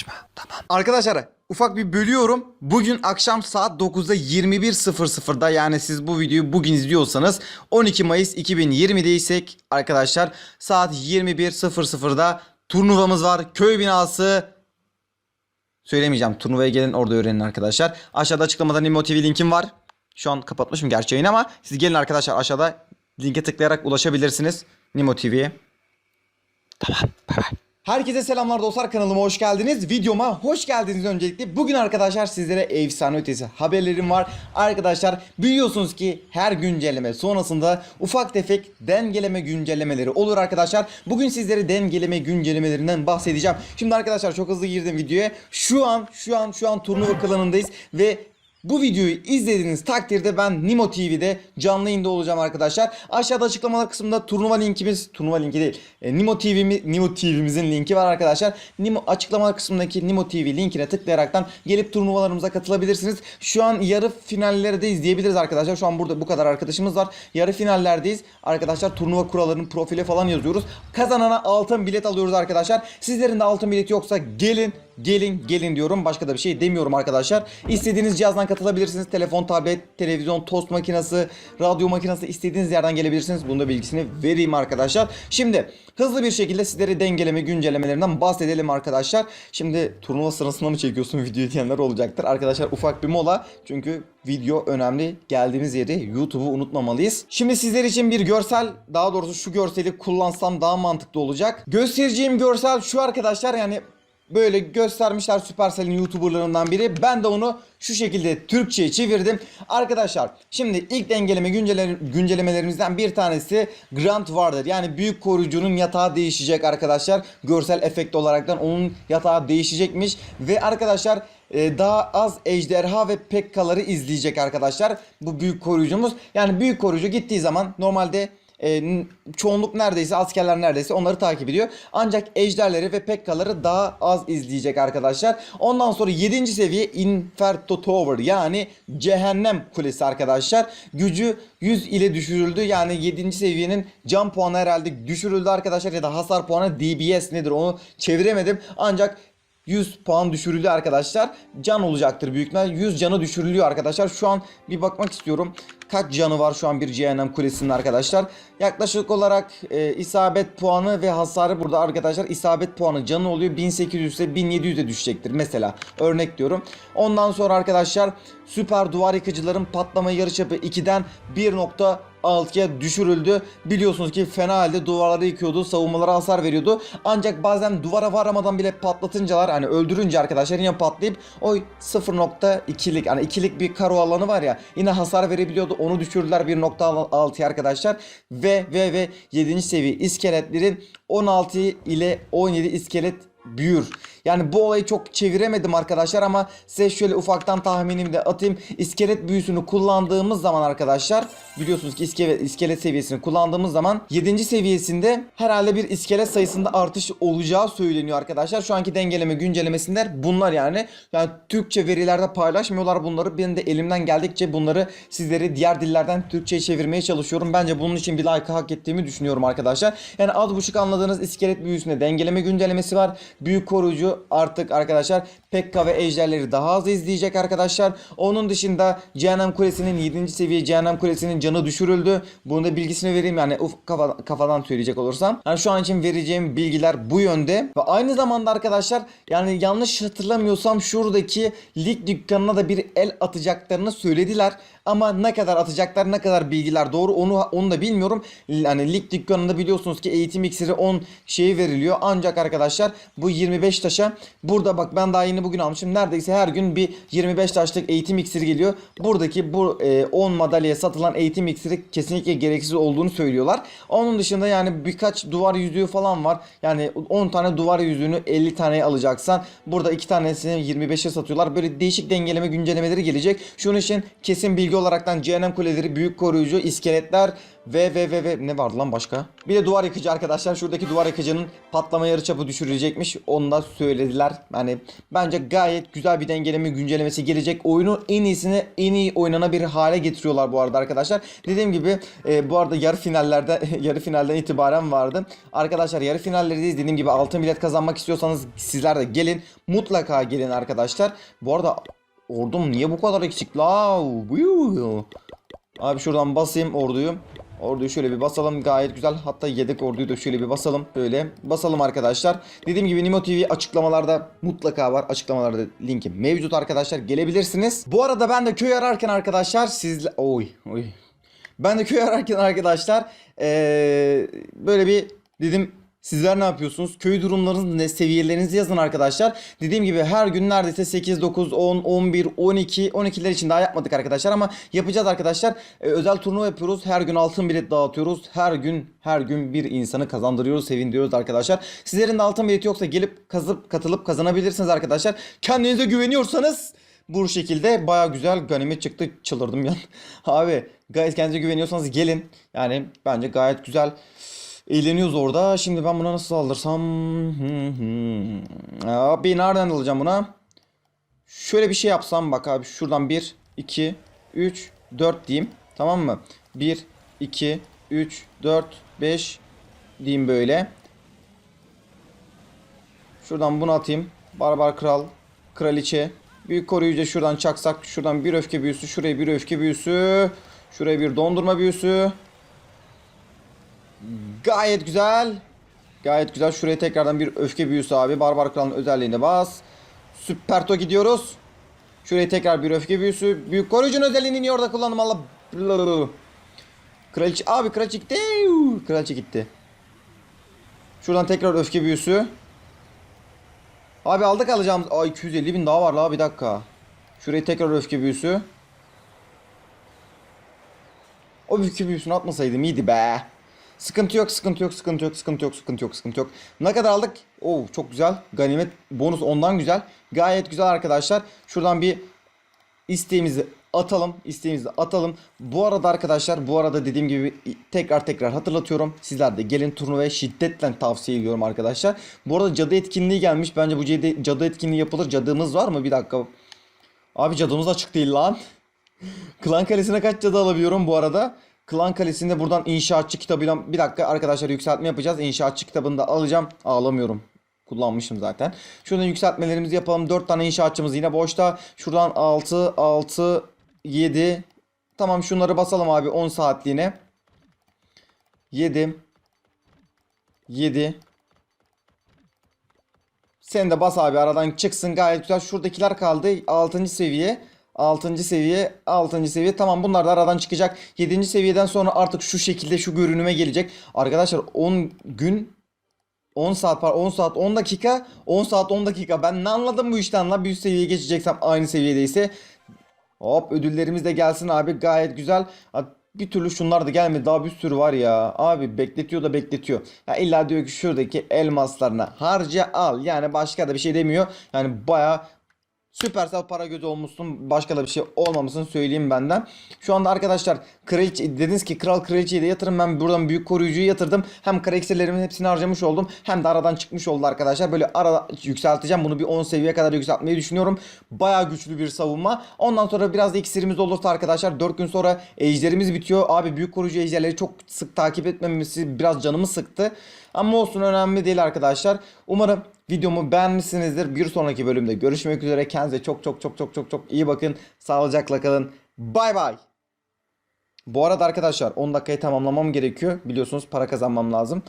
yaklaşma. Tamam. Arkadaşlar ufak bir bölüyorum. Bugün akşam saat 9'da 21.00'da yani siz bu videoyu bugün izliyorsanız 12 Mayıs 2020'deysek arkadaşlar saat 21.00'da turnuvamız var. Köy binası Söylemeyeceğim. Turnuvaya gelin orada öğrenin arkadaşlar. Aşağıda açıklamada Nimo TV linkim var. Şu an kapatmışım gerçi yayını ama siz gelin arkadaşlar aşağıda linke tıklayarak ulaşabilirsiniz Nimo TV'ye. Tamam. Bay bay. Herkese selamlar dostlar kanalıma hoş geldiniz. Videoma hoş geldiniz öncelikle. Bugün arkadaşlar sizlere efsane ötesi haberlerim var. Arkadaşlar biliyorsunuz ki her güncelleme sonrasında ufak tefek dengeleme güncellemeleri olur arkadaşlar. Bugün sizlere dengeleme güncellemelerinden bahsedeceğim. Şimdi arkadaşlar çok hızlı girdim videoya. Şu an şu an şu an turnuva klanındayız ve bu videoyu izlediğiniz takdirde ben Nimo TV'de canlı yayında olacağım arkadaşlar. Aşağıda açıklamalar kısmında turnuva linkimiz, turnuva linki değil. E, Nimo TV'mi, Nimo TV'mizin linki var arkadaşlar. Nimo açıklamalar kısmındaki Nimo TV linkine tıklayaraktan gelip turnuvalarımıza katılabilirsiniz. Şu an yarı finallerde izleyebiliriz arkadaşlar. Şu an burada bu kadar arkadaşımız var. Yarı finallerdeyiz. Arkadaşlar turnuva kurallarının profile falan yazıyoruz. Kazanana altın bilet alıyoruz arkadaşlar. Sizlerin de altın bilet yoksa gelin Gelin gelin diyorum. Başka da bir şey demiyorum arkadaşlar. İstediğiniz cihazdan katılabilirsiniz. Telefon, tablet, televizyon, tost makinesi, radyo makinesi istediğiniz yerden gelebilirsiniz. Bunun da bilgisini vereyim arkadaşlar. Şimdi hızlı bir şekilde sizlere dengeleme güncellemelerinden bahsedelim arkadaşlar. Şimdi turnuva sırasında mı çekiyorsun video diyenler olacaktır. Arkadaşlar ufak bir mola. Çünkü video önemli. Geldiğimiz yeri YouTube'u unutmamalıyız. Şimdi sizler için bir görsel daha doğrusu şu görseli kullansam daha mantıklı olacak. Göstereceğim görsel şu arkadaşlar yani böyle göstermişler Supercell'in YouTuber'larından biri. Ben de onu şu şekilde Türkçe'ye çevirdim. Arkadaşlar şimdi ilk dengeleme güncellemelerimizden bir tanesi Grand Warder. Yani büyük koruyucunun yatağı değişecek arkadaşlar. Görsel efekt olaraktan onun yatağı değişecekmiş. Ve arkadaşlar e, daha az ejderha ve pekkaları izleyecek arkadaşlar. Bu büyük koruyucumuz. Yani büyük koruyucu gittiği zaman normalde e, çoğunluk neredeyse askerler neredeyse onları takip ediyor. Ancak ejderleri ve pekkaları daha az izleyecek arkadaşlar. Ondan sonra 7. seviye Inferto Tower yani cehennem kulesi arkadaşlar. Gücü 100 ile düşürüldü. Yani 7. seviyenin can puanı herhalde düşürüldü arkadaşlar ya da hasar puanı DBS nedir onu çeviremedim. Ancak 100 puan düşürüldü arkadaşlar. Can olacaktır büyük ihtimal. 100 canı düşürülüyor arkadaşlar. Şu an bir bakmak istiyorum. Kaç canı var şu an bir cehennem kulesinin arkadaşlar. Yaklaşık olarak e, isabet puanı ve hasarı burada arkadaşlar. isabet puanı canı oluyor. 1800 ise 1700'e düşecektir mesela. Örnek diyorum. Ondan sonra arkadaşlar süper duvar yıkıcıların patlama yarıçapı 2'den 1.6'ya düşürüldü. Biliyorsunuz ki fena halde duvarları yıkıyordu. Savunmalara hasar veriyordu. Ancak bazen duvara varamadan bile patlatıncalar hani öldürünce arkadaşlar yine patlayıp o 0.2'lik hani ikilik bir karo alanı var ya yine hasar verebiliyordu. Onu düşürdüler 1.6'ya arkadaşlar. Ve ve ve 7. seviye iskeletlerin 16 ile 17 iskelet büyür. Yani bu olayı çok çeviremedim arkadaşlar ama size şöyle ufaktan tahminimi de atayım. İskelet büyüsünü kullandığımız zaman arkadaşlar biliyorsunuz ki iskelet, iskelet seviyesini kullandığımız zaman 7. seviyesinde herhalde bir iskelet sayısında artış olacağı söyleniyor arkadaşlar. Şu anki dengeleme güncellemesinde bunlar yani. Yani Türkçe verilerde paylaşmıyorlar bunları. Ben de elimden geldikçe bunları sizleri diğer dillerden Türkçe'ye çevirmeye çalışıyorum. Bence bunun için bir like hak ettiğimi düşünüyorum arkadaşlar. Yani az buçuk anladığınız iskelet büyüsünde dengeleme güncellemesi var. Büyük koruyucu artık arkadaşlar Pekka ve ejderleri daha az izleyecek arkadaşlar. Onun dışında Cehennem Kulesi'nin 7. seviye Cehennem Kulesi'nin canı düşürüldü. Bunun da bilgisini vereyim yani uf, kafa, kafadan söyleyecek olursam. Yani şu an için vereceğim bilgiler bu yönde. Ve aynı zamanda arkadaşlar yani yanlış hatırlamıyorsam şuradaki lig dükkanına da bir el atacaklarını söylediler. Ama ne kadar atacaklar ne kadar bilgiler doğru onu onu da bilmiyorum. Yani lig dükkanında biliyorsunuz ki eğitim iksiri 10 şeyi veriliyor. Ancak arkadaşlar bu 25 taşa burada bak ben daha yeni bugün almışım. Neredeyse her gün bir 25 taşlık eğitim iksiri geliyor. Buradaki bu e, 10 madalyaya satılan eğitim iksiri kesinlikle gereksiz olduğunu söylüyorlar. Onun dışında yani birkaç duvar yüzüğü falan var. Yani 10 tane duvar yüzüğünü 50 taneye alacaksan burada 2 tanesini 25'e satıyorlar. Böyle değişik dengeleme güncellemeleri gelecek. Şunun için kesin bilgi olaraktan cehennem kuleleri, büyük koruyucu, iskeletler ve ve ve ve ne vardı lan başka? Bir de duvar yıkıcı arkadaşlar. Şuradaki duvar yıkıcının patlama yarıçapı düşürülecekmiş. Onu da söylediler. Yani bence gayet güzel bir dengeleme güncellemesi gelecek. Oyunu en iyisini en iyi oynanabilir hale getiriyorlar bu arada arkadaşlar. Dediğim gibi e, bu arada yarı finallerde yarı finalden itibaren vardı. Arkadaşlar yarı finallerideyiz. Dediğim gibi altın bilet kazanmak istiyorsanız sizler de gelin. Mutlaka gelin arkadaşlar. Bu arada ordum niye bu kadar eksik la? Abi şuradan basayım orduyu. Orduyu şöyle bir basalım gayet güzel. Hatta yedek orduyu da şöyle bir basalım. Böyle basalım arkadaşlar. Dediğim gibi Nimo TV açıklamalarda mutlaka var. Açıklamalarda linki mevcut arkadaşlar. Gelebilirsiniz. Bu arada ben de köy ararken arkadaşlar sizle... Oy oy. Ben de köy ararken arkadaşlar ee, böyle bir dedim Sizler ne yapıyorsunuz? Köy durumlarınız ne? Seviyelerinizi yazın arkadaşlar. Dediğim gibi her gün neredeyse 8, 9, 10, 11, 12, 12'ler için daha yapmadık arkadaşlar ama yapacağız arkadaşlar. Ee, özel turnuva yapıyoruz. Her gün altın bilet dağıtıyoruz. Her gün her gün bir insanı kazandırıyoruz, sevindiriyoruz arkadaşlar. Sizlerin de altın bileti yoksa gelip kazıp katılıp kazanabilirsiniz arkadaşlar. Kendinize güveniyorsanız bu şekilde baya güzel ganimet çıktı. Çıldırdım ya. Abi gayet kendinize güveniyorsanız gelin. Yani bence gayet güzel. Eğleniyoruz orada. Şimdi ben buna nasıl saldırsam? Abi nereden alacağım buna? Şöyle bir şey yapsam bak abi. Şuradan 1, 2, 3, 4 diyeyim. Tamam mı? 1, 2, 3, 4, 5 diyeyim böyle. Şuradan bunu atayım. Barbar kral, kraliçe. Büyük koruyucu şuradan çaksak. Şuradan bir öfke büyüsü. Şuraya bir öfke büyüsü. Şuraya bir dondurma büyüsü. Gayet güzel. Gayet güzel. Şuraya tekrardan bir öfke büyüsü abi. Barbar kralın özelliğine bas. Süperto gidiyoruz. Şuraya tekrar bir öfke büyüsü. Büyük koruyucunun özelliğini niye orada kullandım Allah. Kraliçe abi kraliçe gitti. Kraliçe gitti. Şuradan tekrar öfke büyüsü. Abi aldık alacağımız. Ay 250 bin daha var la bir dakika. Şuraya tekrar öfke büyüsü. O öfke büyüsünü atmasaydım iyiydi be. Sıkıntı yok, sıkıntı yok, sıkıntı yok, sıkıntı yok, sıkıntı yok, sıkıntı yok. Ne kadar aldık? Oo çok güzel. Ganimet bonus ondan güzel. Gayet güzel arkadaşlar. Şuradan bir isteğimizi atalım. isteğimizi atalım. Bu arada arkadaşlar bu arada dediğim gibi tekrar tekrar hatırlatıyorum. Sizler de gelin turnuvaya şiddetle tavsiye ediyorum arkadaşlar. Bu arada cadı etkinliği gelmiş. Bence bu cadı, cadı etkinliği yapılır. Cadımız var mı? Bir dakika. Abi cadımız açık değil lan. Klan Kalesi'ne kaç cadı alabiliyorum bu arada? Klan Kalesi'nde buradan inşaatçı kitabıyla bir dakika arkadaşlar yükseltme yapacağız. İnşaatçı kitabını da alacağım. Ağlamıyorum. Kullanmışım zaten. Şuradan yükseltmelerimizi yapalım. 4 tane inşaatçımız yine boşta. Şuradan 6, 6, 7. Tamam şunları basalım abi 10 saatliğine. 7. 7. Sen de bas abi aradan çıksın gayet güzel. Şuradakiler kaldı. 6. seviye. 6. seviye, 6. seviye. Tamam bunlar da aradan çıkacak. 7. seviyeden sonra artık şu şekilde şu görünüme gelecek. Arkadaşlar 10 gün 10 saat var 10 saat 10 dakika 10 saat 10 dakika ben ne anladım bu işten la bir seviyeye geçeceksem aynı seviyedeyse hop ödüllerimiz de gelsin abi gayet güzel bir türlü şunlar da gelmedi daha bir sürü var ya abi bekletiyor da bekletiyor ya illa diyor ki şuradaki elmaslarına harca al yani başka da bir şey demiyor yani baya Süpersel para gözü olmuşsun. Başka da bir şey olmamışsın söyleyeyim benden. Şu anda arkadaşlar kraliçe dediniz ki kral kraliçeyi de yatırın. Ben buradan büyük koruyucuyu yatırdım. Hem karakterlerimin hepsini harcamış oldum. Hem de aradan çıkmış oldu arkadaşlar. Böyle ara yükselteceğim. Bunu bir 10 seviyeye kadar yükseltmeyi düşünüyorum. Baya güçlü bir savunma. Ondan sonra biraz da iksirimiz olursa arkadaşlar 4 gün sonra ejderimiz bitiyor. Abi büyük koruyucu ejderleri çok sık takip etmemesi biraz canımı sıktı. Ama olsun önemli değil arkadaşlar. Umarım videomu beğenmişsinizdir. Bir sonraki bölümde görüşmek üzere. Kendinize çok çok çok çok çok çok iyi bakın. Sağlıcakla kalın. Bay bay. Bu arada arkadaşlar 10 dakikayı tamamlamam gerekiyor. Biliyorsunuz para kazanmam lazım.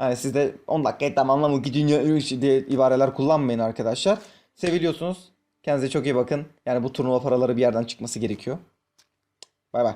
Yani siz de 10 dakikayı tamamlamam gidiyor diye ibareler kullanmayın arkadaşlar. Seviliyorsunuz. Kendinize çok iyi bakın. Yani bu turnuva paraları bir yerden çıkması gerekiyor. Bay bay.